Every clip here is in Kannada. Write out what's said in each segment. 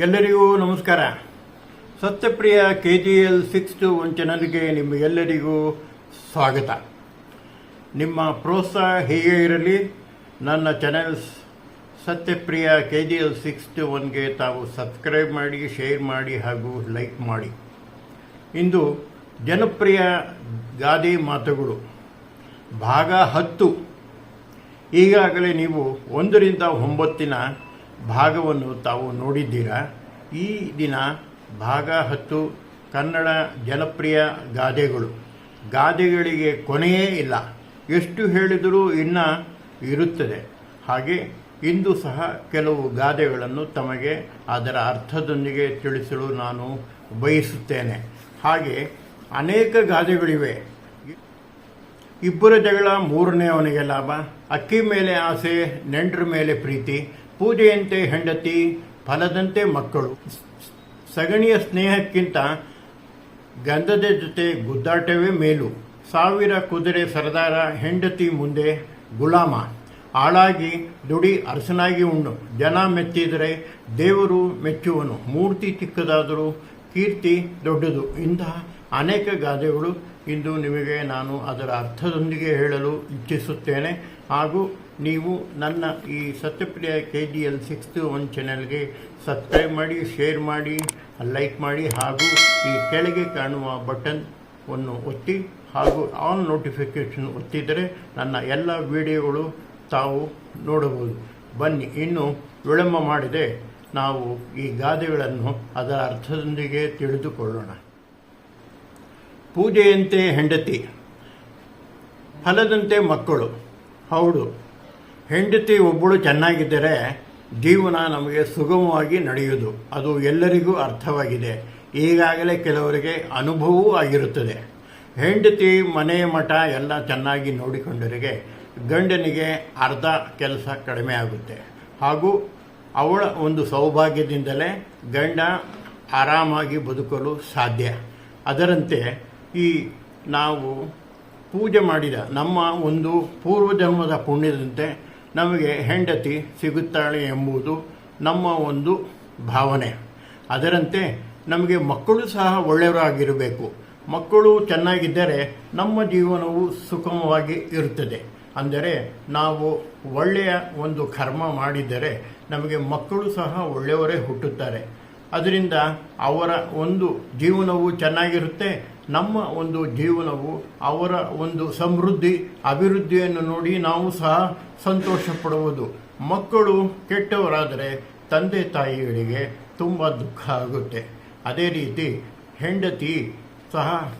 ಎಲ್ಲರಿಗೂ ನಮಸ್ಕಾರ. Satyapriya K G L six two one ಚಾನಲ್ಗೆ ನಿಮಗೆಲ್ಲರಿಗೂ ಸ್ವಾಗತ. ನಿಮ್ಮ ಪ್ರೋತ್ಸಾಹ ಹೀಗೆ ಇರಲಿ, ನನ್ನ channels Satyapriya K G L six two ಒನ್ಗೆ ತಾವು ಸಬ್ಸ್ಕ್ರೈಬ್ ಮಾಡಿ ಶೇರ್ ಮಾಡಿ ಹಾಗೂ ಲೈಕ್ ಮಾಡಿ. ಇಂದು ಜನಪ್ರಿಯ ಗಾದೆ ಮಾತುಗಳು. ಭಾಗ ಹತ್ತು. ಈಗಾಗಲೇ ನೀವು ಒಂದರಿಂದ ಒಂಬತ್ತಿನ ಭಾಗವನ್ನು ತಾವು ನೋಡಿದ್ದೀರಾ? ಈ ದಿನ ಭಾಗ ಹತ್ತು, ಕನ್ನಡ ಜನಪ್ರಿಯ ಗಾದೆಗಳು. ಗಾದೆಗಳಿಗೆ ಕೊನೆಯೇ ಇಲ್ಲ. ಎಷ್ಟು ಹೇಳಿದರೂ ಇನ್ನ ಇರುತ್ತದೆ. ಹಾಗೆ ಇಂದು ಸಹ ಕೆಲವು ಗಾದೆಗಳನ್ನು ತಮಗೆ ಅದರ ಅರ್ಥದೊಂದಿಗೆ ತಿಳಿಸಲು ನಾನು ಬಯಸುತ್ತೇನೆ. ಹಾಗೆ ಅನೇಕ ಗಾದೆಗಳಿವೆ. ಇಬ್ಬರ ಜಗಳ, ಮೂರನೇ ಅವನಿಗೆ ಲಾಭ. ಅಕ್ಕಿ ಮೇಲೆ ಆಸೆ, ನೆಂಟರ ಮೇಲೆ ಪ್ರೀತಿ. ಪೂಜೆಯಂತೆ ಹೆಂಡತಿ, ಫಲದಂತೆ ಮಕ್ಕಳು. ಸಗಣಿಯ ಸ್ನೇಹಕ್ಕಿಂತ ಗಂಧದ ಜೊತೆ ಗುದ್ದಾಟವೇ ಮೇಲು. ಸಾವಿರ ಕುದುರೆ ಸರದಾರ, ಹೆಂಡತಿ ಮುಂದೆ ಗುಲಾಮ. ಆಳಾಗಿ ದುಡಿ ಅರಸನಾಗಿ ಉಣ್ಣು ಜನ ಮೆಚ್ಚಿದರೆ ದೇವರು ಮೆಚ್ಚುವನು. ಮೂರ್ತಿ ಚಿಕ್ಕದಾದರೂ ಕೀರ್ತಿ ದೊಡ್ಡದು. ಇಂತಹ ಅನೇಕ ಗಾದೆಗಳು ಇಂದು ನಿಮಗೆ ನಾನು ಅದರ ಅರ್ಥದೊಂದಿಗೆ ಹೇಳಲು ಇಚ್ಛಿಸುತ್ತೇನೆ. ಹಾಗೂ ನೀವು ನನ್ನ ಈ Satyapriya K G L sixth one ಚಾನೆಲ್ಗೆ ಸಬ್ಸ್ಕ್ರೈಬ್ ಮಾಡಿ ಶೇರ್ ಮಾಡಿ ಲೈಕ್ ಮಾಡಿ, ಹಾಗೂ ಈ ಕೆಳಗೆ ಕಾಣುವ ಬಟನ್ ಅನ್ನು ಒತ್ತಿ, ಹಾಗೂ ಆಲ್ ನೋಟಿಫಿಕೇಷನ್ ಒತ್ತಿದರೆ ನನ್ನ ಎಲ್ಲ ವಿಡಿಯೋಗಳು ತಾವು ನೋಡಬಹುದು. ಬನ್ನಿ, ಇನ್ನು ವಿಳಂಬ ಮಾಡಿದೆ. ನಾವು ಈ ಗಾದೆಗಳನ್ನು ಅದರ ಅರ್ಥದೊಂದಿಗೆ ತಿಳಿದುಕೊಳ್ಳೋಣ. ಪೂಜೆಯಂತೆ ಹೆಂಡತಿ, ಫಲದಂತೆ ಮಕ್ಕಳು, ಹೌದು ಹೆಂಡತಿ ಒಬ್ಬಳು ಚೆನ್ನಾಗಿದ್ದರೆ ಜೀವನ ನಮಗೆ ಸುಗಮವಾಗಿ ನಡೆಯುವುದು. ಅದು ಎಲ್ಲರಿಗೂ ಅರ್ಥವಾಗಿದೆ. ಈಗಾಗಲೇ ಕೆಲವರಿಗೆ ಅನುಭವವೂ ಆಗಿರುತ್ತದೆ. ಹೆಂಡತಿ, ಮನೆ ಮಠ ಎಲ್ಲ ಚೆನ್ನಾಗಿ ನೋಡಿಕೊಂಡರಿಗೆ ಗಂಡನಿಗೆ ಅರ್ಧ ಕೆಲಸ ಕಡಿಮೆ ಆಗುತ್ತೆ. ಹಾಗೂ ಅವಳ ಒಂದು ಸೌಭಾಗ್ಯದಿಂದಲೇ ಗಂಡ ಆರಾಮಾಗಿ ಬದುಕಲು ಸಾಧ್ಯ. ಅದರಂತೆ ಈ ನಾವು ಪೂಜೆ ಮಾಡಿದ ನಮ್ಮ ಒಂದು ಪೂರ್ವಜನ್ಮದ ಪುಣ್ಯದಂತೆ ನಮಗೆ ಹೆಂಡತಿ ಸಿಗುತ್ತಾಳೆ ಎಂಬುದು ನಮ್ಮ ಒಂದು ಭಾವನೆ. ಅದರಂತೆ ನಮಗೆ ಮಕ್ಕಳು ಸಹ ಒಳ್ಳೆಯವರಾಗಿರಬೇಕು. ಮಕ್ಕಳು ಚೆನ್ನಾಗಿದ್ದರೆ ನಮ್ಮ ಜೀವನವು ಸುಗಮವಾಗಿ ಇರುತ್ತದೆ. ಅಂದರೆ ನಾವು ಒಳ್ಳೆಯ ಒಂದು ಕರ್ಮ ಮಾಡಿದರೆ ನಮಗೆ ಮಕ್ಕಳು ಸಹ ಒಳ್ಳೆಯವರೇ ಹುಟ್ಟುತ್ತಾರೆ. ಅದರಿಂದ ಅವರ ಒಂದು ಜೀವನವು ಚೆನ್ನಾಗಿರುತ್ತೆ ನಮ್ಮ ಒಂದು ಜೀವನವು ಅವರ ಒಂದು ಸಮೃದ್ಧಿ, ಅಭಿವೃದ್ಧಿಯನ್ನು ನೋಡಿ ನಾವು ಸಹ ಸಂತೋಷ ಪಡುವುದು ಮಕ್ಕಳು ಕೆಟ್ಟವರಾದರೆ ತಂದೆ ತಾಯಿಗಳಿಗೆ ತುಂಬ ದುಃಖ ಆಗುತ್ತೆ. ಅದೇ ರೀತಿ ಹೆಂಡತಿ ಸಹ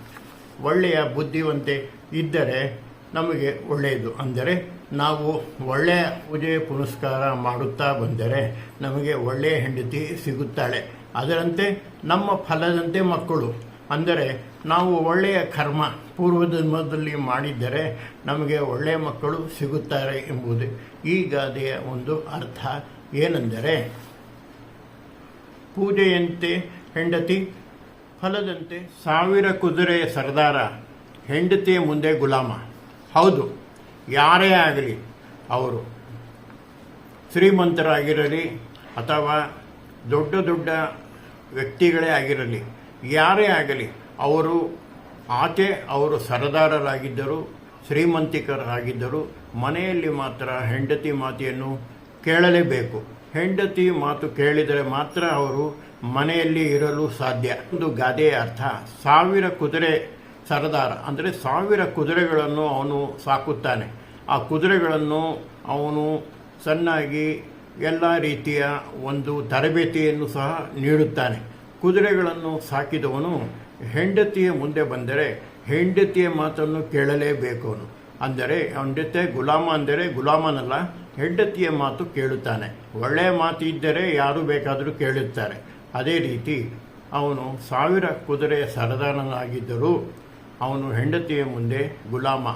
ಒಳ್ಳೆಯ ಬುದ್ಧಿವಂತೆ ಇದ್ದರೆ ನಮಗೆ ಒಳ್ಳೆಯದು. ಅಂದರೆ ನಾವು ಒಳ್ಳೆಯ ಪೂಜೆ, ಪುನಸ್ಕಾರ ಮಾಡುತ್ತಾ ಬಂದರೆ ನಮಗೆ ಒಳ್ಳೆಯ ಹೆಂಡತಿ ಸಿಗುತ್ತಾಳೆ. ಅದರಂತೆ ನಮ್ಮ ಫಲದಂತೆ ಮಕ್ಕಳು. ಅಂದರೆ ನಾವು ಒಳ್ಳೆಯ ಕರ್ಮ ಪೂರ್ವಜನ್ಮದಲ್ಲಿ ಮಾಡಿದ್ದರೆ ನಮಗೆ ಒಳ್ಳೆಯ ಮಕ್ಕಳು ಸಿಗುತ್ತಾರೆ ಎಂಬುದು ಈ ಗಾದೆಯ ಒಂದು ಅರ್ಥ. ಏನೆಂದರೆ ಪೂಜೆಯಂತೆ ಹೆಂಡತಿ, ಫಲದಂತೆ ಸಾವಿರ ಕುದುರೆಯ ಸರ್ದಾರ, ಹೆಂಡತಿಯ ಮುಂದೆ ಗುಲಾಮ. ಹೌದು, ಯಾರೇ ಆಗಲಿ, ಅವರು ಶ್ರೀಮಂತರಾಗಿರಲಿ ಅಥವಾ ದೊಡ್ಡ ದೊಡ್ಡ ವ್ಯಕ್ತಿಗಳೇ ಆಗಿರಲಿ ಯಾರೇ ಆಗಲಿ, ಅವರು ಆಚೆ ಅವರು ಸರದಾರರಾಗಿದ್ದರು, ಶ್ರೀಮಂತಿಕರಾಗಿದ್ದರು, ಮನೆಯಲ್ಲಿ ಮಾತ್ರ ಹೆಂಡತಿ ಮಾತೆಯನ್ನು ಕೇಳಲೇಬೇಕು. ಹೆಂಡತಿ ಮಾತು ಕೇಳಿದರೆ ಮಾತ್ರ ಅವರು ಮನೆಯಲ್ಲಿ ಇರಲು ಸಾಧ್ಯ. ಒಂದು ಗಾದೆಯ ಅರ್ಥ, ಸಾವಿರ ಕುದುರೆ ಸರದಾರ, ಅಂದರೆ ಸಾವಿರ ಕುದುರೆಗಳನ್ನು ಅವನು ಸಾಕುತ್ತಾನೆ. ಆ ಕುದುರೆಗಳನ್ನು ಅವನು ಸಣ್ಣಾಗಿ ಎಲ್ಲ ರೀತಿಯ ಒಂದು ತರಬೇತಿಯನ್ನು ಸಹ ನೀಡುತ್ತಾನೆ. ಕುದುರೆಗಳನ್ನು ಸಾಕಿದವನು ಹೆಂಡತಿಯ ಮುಂದೆ ಬಂದರೆ ಹೆಂಡತಿಯ ಮಾತನ್ನು ಕೇಳಲೇಬೇಕು ಅವನು ಅಂದರೆ ಜೊತೆ ಗುಲಾಮ ಅಂದರೆ ಗುಲಾಮನಲ್ಲ, ಹೆಂಡತಿಯ ಮಾತು ಕೇಳುತ್ತಾನೆ. ಒಳ್ಳೆಯ ಮಾತು ಇದ್ದರೆ ಯಾರು ಬೇಕಾದರೂ ಕೇಳುತ್ತಾರೆ. ಅದೇ ರೀತಿ ಅವನು ಸಾವಿರ ಕುದುರೆಯ ಸರದಾರನಾಗಿದ್ದರೂ ಅವನು ಹೆಂಡತಿಯ ಮುಂದೆ ಗುಲಾಮ.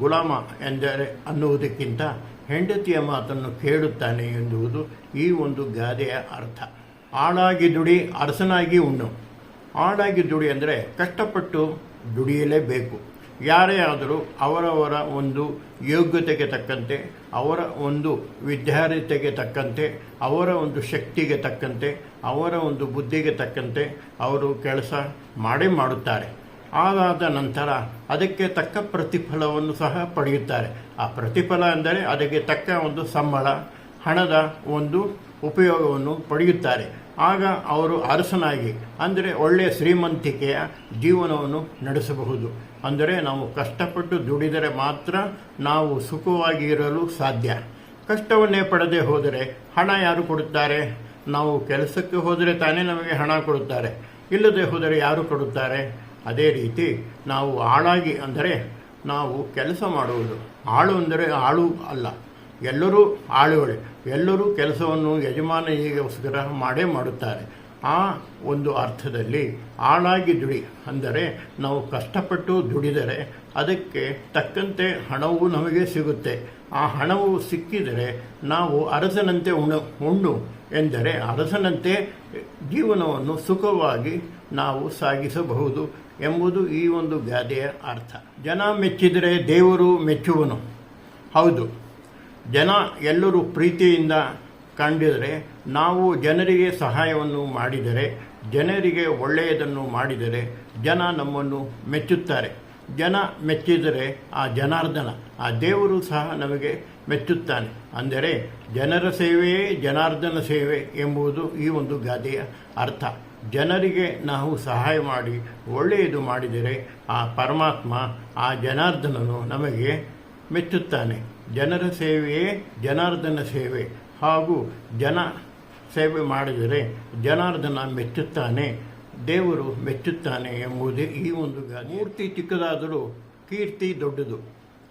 ಗುಲಾಮ ಎಂದರೆ ಅನ್ನುವುದಕ್ಕಿಂತ ಹೆಂಡತಿಯ ಮಾತನ್ನು ಕೇಳುತ್ತಾನೆ ಎನ್ನುವುದು ಈ ಒಂದು ಗಾದೆಯ ಅರ್ಥ. ಆಳಾಗಿ ದುಡಿ, ಅರಸನಾಗಿ ಉಣ್ಣು. ಆಳಾಗಿ ದುಡಿ ಅಂದರೆ ಕಷ್ಟಪಟ್ಟು ದುಡಿಯಲೇಬೇಕು. ಯಾರೇ ಆದರೂ ಅವರವರ ಒಂದು ಯೋಗ್ಯತೆಗೆ ತಕ್ಕಂತೆ, ಅವರ ಒಂದು ವಿದ್ಯಾರ್ಹತೆಗೆ ತಕ್ಕಂತೆ, ಅವರ ಒಂದು ಶಕ್ತಿಗೆ ತಕ್ಕಂತೆ, ಅವರ ಒಂದು ಬುದ್ಧಿಗೆ ತಕ್ಕಂತೆ ಅವರು ಕೆಲಸ ಮಾಡೇ ಮಾಡುತ್ತಾರೆ. ಆದಾದ ನಂತರ ಅದಕ್ಕೆ ತಕ್ಕ ಪ್ರತಿಫಲವನ್ನು ಸಹ ಪಡೆಯುತ್ತಾರೆ. ಆ ಪ್ರತಿಫಲ ಅಂದರೆ ಅದಕ್ಕೆ ತಕ್ಕ ಒಂದು ಸಂಬಳ, ಹಣದ ಒಂದು ಉಪಯೋಗವನ್ನು ಪಡೆಯುತ್ತಾರೆ. ಆಗ ಅವರು ಅರಸನಾಗಿ, ಅಂದರೆ ಒಳ್ಳೆಯ ಶ್ರೀಮಂತಿಕೆಯ ಜೀವನವನ್ನು ನಡೆಸಬಹುದು. ಅಂದರೆ ನಾವು ಕಷ್ಟಪಟ್ಟು ದುಡಿದರೆ ಮಾತ್ರ ನಾವು ಸುಖವಾಗಿ ಇರಲು ಸಾಧ್ಯ. ಕಷ್ಟವನ್ನೇ ಪಡದೆ ಹೋದರೆ ಹಣ ಯಾರು ಕೊಡುತ್ತಾರೆ? ನಾವು ಕೆಲಸಕ್ಕೆ ಹೋದರೆ ತಾನೇ ನಮಗೆ ಹಣ ಕೊಡುತ್ತಾರೆ. ಇಲ್ಲದೆ ಹೋದರೆ ಯಾರು ಕೊಡುತ್ತಾರೆ? ಅದೇ ರೀತಿ ನಾವು ಆಳಾಗಿ ಅಂದರೆ ನಾವು ಕೆಲಸ ಮಾಡುವುದು. ಆಳು ಅಂದರೆ ಆಳು ಅಲ್ಲ. ಎಲ್ಲರೂ ಆಳುಗಳೇ. ಎಲ್ಲರೂ ಕೆಲಸವನ್ನು ಯಜಮಾನಿಗೋಸ್ಕರ ಮಾಡೇ ಮಾಡುತ್ತಾರೆ. ಆ ಒಂದು ಅರ್ಥದಲ್ಲಿ ಆಳಾಗಿ ದುಡಿ ಅಂದರೆ ನಾವು ಕಷ್ಟಪಟ್ಟು ದುಡಿದರೆ ಅದಕ್ಕೆ ತಕ್ಕಂತೆ ಹಣವು ನಮಗೆ ಸಿಗುತ್ತೆ. ಆ ಹಣವು ಸಿಕ್ಕಿದರೆ ನಾವು ಅರಸನಂತೆ ಉಣ, ಉಣ್ಣು ಎಂದರೆ ಅರಸನಂತೆ ಜೀವನವನ್ನು ಸುಖವಾಗಿ ನಾವು ಸಾಗಿಸಬಹುದು ಎಂಬುದು ಈ ಒಂದು ಗಾದೆಯ ಅರ್ಥ. ಜನ ಮೆಚ್ಚಿದರೆ ದೇವರು ಮೆಚ್ಚುವನು. ಹೌದು. ಜನ ಎಲ್ಲರೂ ಪ್ರೀತಿಯಿಂದ ಕಂಡಿದರೆ ನಾವು ಜನರಿಗೆ ಸಹಾಯವನ್ನು ಮಾಡಿದರೆ, ಜನರಿಗೆ ಒಳ್ಳೆಯದನ್ನು ಮಾಡಿದರೆ ಜನ ನಮ್ಮನ್ನು ಮೆಚ್ಚುತ್ತಾರೆ. ಜನ ಮೆಚ್ಚಿದರೆ ಆ ಜನಾರ್ದನ, ಆ ದೇವರು ಸಹ ನಮಗೆ ಮೆಚ್ಚುತ್ತಾನೆ. ಅಂದರೆ ಜನರ ಸೇವೆಯೇ ಜನಾರ್ದನ ಸೇವೆ ಎಂಬುದು ಈ ಒಂದು ಗಾದೆಯ ಅರ್ಥ. ಜನರಿಗೆ ನಾವು ಸಹಾಯ ಮಾಡಿ, ಒಳ್ಳೆಯದು ಮಾಡಿದರೆ ಆ ಪರಮಾತ್ಮ ಆ ಜನಾರ್ದನನು ನಮಗೆ ಮೆಚ್ಚುತ್ತಾನೆ. ಜನರ ಸೇವೆಯೇ ಜನಾರ್ದನ ಸೇವೆ ಹಾಗೂ ಜನ ಸೇವೆ ಮಾಡಿದರೆ ಜನಾರ್ದನ ಮೆಚ್ಚುತ್ತಾನೆ, ದೇವರು ಮೆಚ್ಚುತ್ತಾನೆ ಎಂಬುದೇ ಈ ಒಂದು ಗಾದೆ. ಮೂರ್ತಿ ಚಿಕ್ಕದಾದರೂ ಕೀರ್ತಿ ದೊಡ್ಡದು.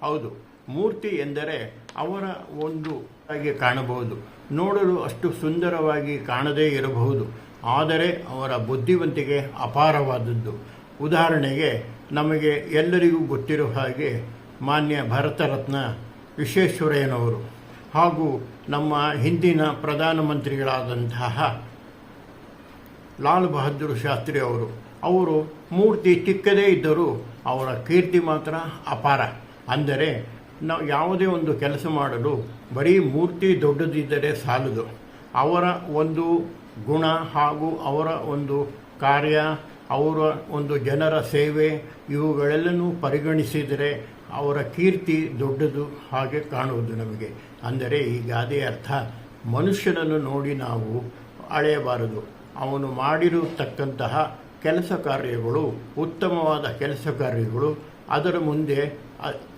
ಹೌದು, ಮೂರ್ತಿ ಎಂದರೆ ಅವರ ಒಂದು ಹಾಗೆ ಕಾಣಬಹುದು. ನೋಡಲು ಅಷ್ಟು ಸುಂದರವಾಗಿ ಕಾಣದೇ ಇರಬಹುದು, ಆದರೆ ಅವರ ಬುದ್ಧಿವಂತಿಕೆ ಅಪಾರವಾದದ್ದು. ಉದಾಹರಣೆಗೆ, ನಮಗೆ ಎಲ್ಲರಿಗೂ ಗೊತ್ತಿರುವ ಹಾಗೆ ಮಾನ್ಯ ಭರತರತ್ನ ವಿಶ್ವೇಶ್ವರಯ್ಯನವರು ಹಾಗೂ ನಮ್ಮ ಹಿಂದಿನ ಪ್ರಧಾನಮಂತ್ರಿಗಳಾದಂತಹ ಲಾಲ್ ಬಹದ್ದೂರ್ ಶಾಸ್ತ್ರಿ ಅವರು. ಅವರು ಮೂರ್ತಿ ಚಿಕ್ಕದೇ ಇದ್ದರೂ ಅವರ ಕೀರ್ತಿ ಮಾತ್ರ ಅಪಾರ. ಅಂದರೆ ನಾವು ಯಾವುದೇ ಒಂದು ಕೆಲಸ ಮಾಡಲು ಬರೀ ಮೂರ್ತಿ ದೊಡ್ಡದಿದ್ದರೆ ಸಾಲದು. ಅವರ ಒಂದು ಗುಣ ಹಾಗೂ ಅವರ ಒಂದು ಕಾರ್ಯ, ಅವರ ಒಂದು ಜನರ ಸೇವೆ, ಇವುಗಳೆಲ್ಲನೂ ಪರಿಗಣಿಸಿದರೆ ಅವರ ಕೀರ್ತಿ ದೊಡ್ಡದು ಹಾಗೆ ಕಾಣುವುದು ನಮಗೆ. ಅಂದರೆ ಈ ಗಾದೆಯ ಅರ್ಥ, ಮನುಷ್ಯನನ್ನು ನೋಡಿ ನಾವು ಅಳೆಯಬಾರದು. ಅವನು ಮಾಡಿರತಕ್ಕಂತಹ ಕೆಲಸ ಕಾರ್ಯಗಳು, ಉತ್ತಮವಾದ ಕೆಲಸ ಕಾರ್ಯಗಳು, ಅದರ ಮುಂದೆ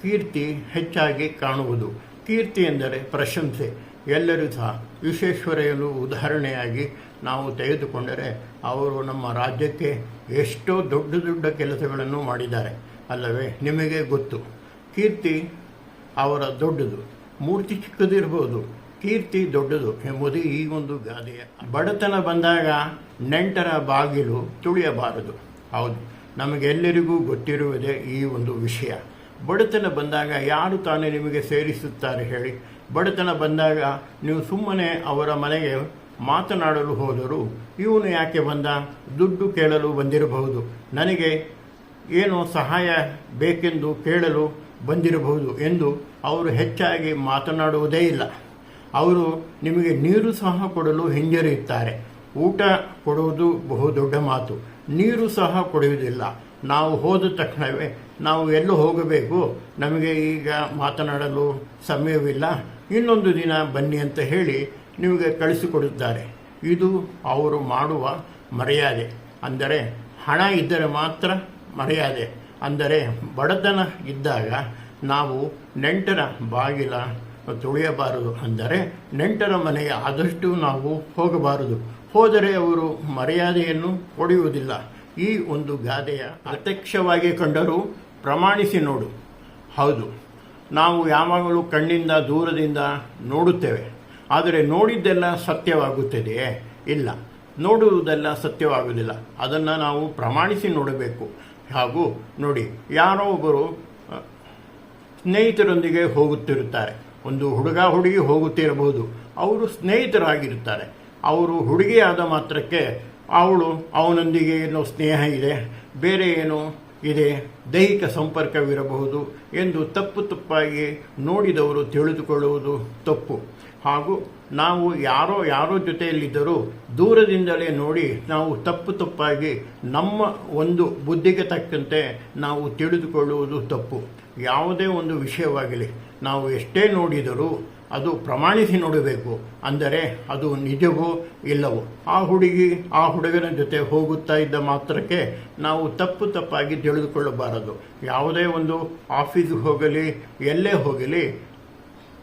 ಕೀರ್ತಿ ಹೆಚ್ಚಾಗಿ ಕಾಣುವುದು. ಕೀರ್ತಿ ಎಂದರೆ ಪ್ರಶಂಸೆ. ಎಲ್ಲರೂ ಸಹ ವಿಶ್ವೇಶ್ವರಯ್ಯನು ಉದಾಹರಣೆಯಾಗಿ ನಾವು ತೆಗೆದುಕೊಂಡರೆ ಅವರು ನಮ್ಮ ರಾಜ್ಯಕ್ಕೆ ಎಷ್ಟೋ ದೊಡ್ಡ ದೊಡ್ಡ ಕೆಲಸಗಳನ್ನು ಮಾಡಿದ್ದಾರೆ. ಅಲ್ಲವೇ, ನಿಮಗೆ ಗೊತ್ತು. ಕೀರ್ತಿ ಅವರ ದೊಡ್ಡದು. ಮೂರ್ತಿ ಚಿಕ್ಕದಿರ್ಬೋದು, ಕೀರ್ತಿ ದೊಡ್ಡದು ಎಂಬುದು ಈ ಒಂದು ಗಾದೆಯ ಬಡತನ ಬಂದಾಗ ನೆಂಟರ ಬಾಗಿಲು ತುಳಿಯಬಾರದು. ಹೌದು, ನಮಗೆಲ್ಲರಿಗೂ ಗೊತ್ತಿರುವುದೇ ಈ ಒಂದು ವಿಷಯ. ಬಡತನ ಬಂದಾಗ ಯಾರು ತಾನೇ ನಿಮಗೆ ಸೇರಿಸುತ್ತಾರೆ ಹೇಳಿ. ಬಡತನ ಬಂದಾಗ ನೀವು ಸುಮ್ಮನೆ ಅವರ ಮನೆಗೆ ಮಾತನಾಡಲು ಹೋದರೂ ಇವನು ಯಾಕೆ ಬಂದ? ದುಡ್ಡು ಕೇಳಲು ಬಂದಿರಬಹುದು. ನನಗೆ ಏನು ಸಹಾಯ ಬೇಕೆಂದು ಕೇಳಲು ಬಂದಿರಬಹುದು ಎಂದು ಅವರು ಹೆಚ್ಚಾಗಿ ಮಾತನಾಡುವುದೇ ಇಲ್ಲ. ಅವರು ನಿಮಗೆ ನೀರು ಸಹ ಕೊಡಲು ಹಿಂಜರಿಯುತ್ತಾರೆ ಊಟ ಕೊಡುವುದು ಬಹುದೊಡ್ಡ ಮಾತು. ನೀರು ಸಹ ಕೊಡುವುದಿಲ್ಲ. ನಾವು ಹೋದ ತಕ್ಷಣವೇ ನಾವು ಎಲ್ಲೂ ಹೋಗಬೇಕು? ನಮಗೆ ಈಗ ಮಾತನಾಡಲು ಸಮಯವಿಲ್ಲ. ಇನ್ನೊಂದು ದಿನ ಬನ್ನಿ ಅಂತ ಹೇಳಿ ನಿಮಗೆ ಕಳಿಸಿಕೊಡುತ್ತಾರೆ. ಇದು ಅವರು ಮಾಡುವ ಮರ್ಯಾದೆ. ಅಂದರೆ ಹಣ ಇದ್ದರೆ ಮಾತ್ರ ಮರ್ಯಾದೆ. ಅಂದರೆ ಬಡತನ ಇದ್ದಾಗ ನಾವು ನೆಂಟರ ಬಾಗಿಲ ತುಳಿಯಬಾರದು ಅಂದರೆ ನೆಂಟರ ಮನೆಗೆ ಆದಷ್ಟು ನಾವು ಹೋಗಬಾರದು. ಹೋದರೆ ಅವರು ಮರ್ಯಾದೆಯನ್ನು ಕೊಡುವುದಿಲ್ಲ ಈ ಒಂದು ಗಾದೆಯ ಪ್ರತ್ಯಕ್ಷವಾಗಿ ಕಂಡರೂ ಪ್ರಮಾಣಿಸಿ ನೋಡು. ಹೌದು, ನಾವು ಯಾವಾಗಲೂ ಕಣ್ಣಿಂದ ದೂರದಿಂದ ನೋಡುತ್ತೇವೆ. ಆದರೆ ನೋಡಿದ್ದೆಲ್ಲ ಸತ್ಯವಾಗುತ್ತದೆಯೇ? ಇಲ್ಲ. ನೋಡುವುದೆಲ್ಲ ಸತ್ಯವಾಗುವುದಿಲ್ಲ. ಅದನ್ನು ನಾವು ಪ್ರಮಾಣಿಸಿ ನೋಡಬೇಕು. ಹಾಗೂ ನೋಡಿ, ಯಾರೋ ಒಬ್ಬರು ಸ್ನೇಹಿತರೊಂದಿಗೆ ಹೋಗುತ್ತಿರುತ್ತಾರೆ. ಒಂದು ಹುಡುಗ ಹುಡುಗಿ ಹೋಗುತ್ತಿರಬಹುದು. ಅವರು ಸ್ನೇಹಿತರಾಗಿರುತ್ತಾರೆ. ಅವರು ಹುಡುಗಿಯಾದ ಮಾತ್ರಕ್ಕೆ ಅವಳು ಅವನೊಂದಿಗೆ ಏನೋ ಸ್ನೇಹ ಇದೆ, ಬೇರೆ ಏನೋ ಇದೆ, ದೈಹಿಕ ಸಂಪರ್ಕವಿರಬಹುದು ಎಂದು ತಪ್ಪು ತಪ್ಪಾಗಿ ನೋಡಿದವರು ತಿಳಿದುಕೊಳ್ಳುವುದು ತಪ್ಪು. ಹಾಗೂ ನಾವು ಯಾರೋ ಯಾರೋ ಜೊತೆಯಲ್ಲಿದ್ದರೂ ದೂರದಿಂದಲೇ ನೋಡಿ ನಾವು ತಪ್ಪು ತಪ್ಪಾಗಿ ನಮ್ಮ ಒಂದು ಬುದ್ಧಿಗೆ ತಕ್ಕಂತೆ ನಾವು ತಿಳಿದುಕೊಳ್ಳುವುದು ತಪ್ಪು. ಯಾವುದೇ ಒಂದು ವಿಷಯವಾಗಲಿ ನಾವು ಎಷ್ಟೇ ನೋಡಿದರೂ ಅದು ಪ್ರಮಾಣಿಸಿ ನೋಡಬೇಕು ಅಂದರೆ ಅದು ನಿಜವೋ ಇಲ್ಲವೋ. ಆ ಹುಡುಗಿ, ಆ ಹುಡುಗನ ಜೊತೆ ಹೋಗುತ್ತಾ ಇದ್ದ ಮಾತ್ರಕ್ಕೆ ನಾವು ತಪ್ಪು ತಪ್ಪಾಗಿ ತಿಳಿದುಕೊಳ್ಳಬಾರದು. ಯಾವುದೇ ಒಂದು ಆಫೀಸ್ಗೆ ಹೋಗಲಿ, ಎಲ್ಲೇ ಹೋಗಲಿ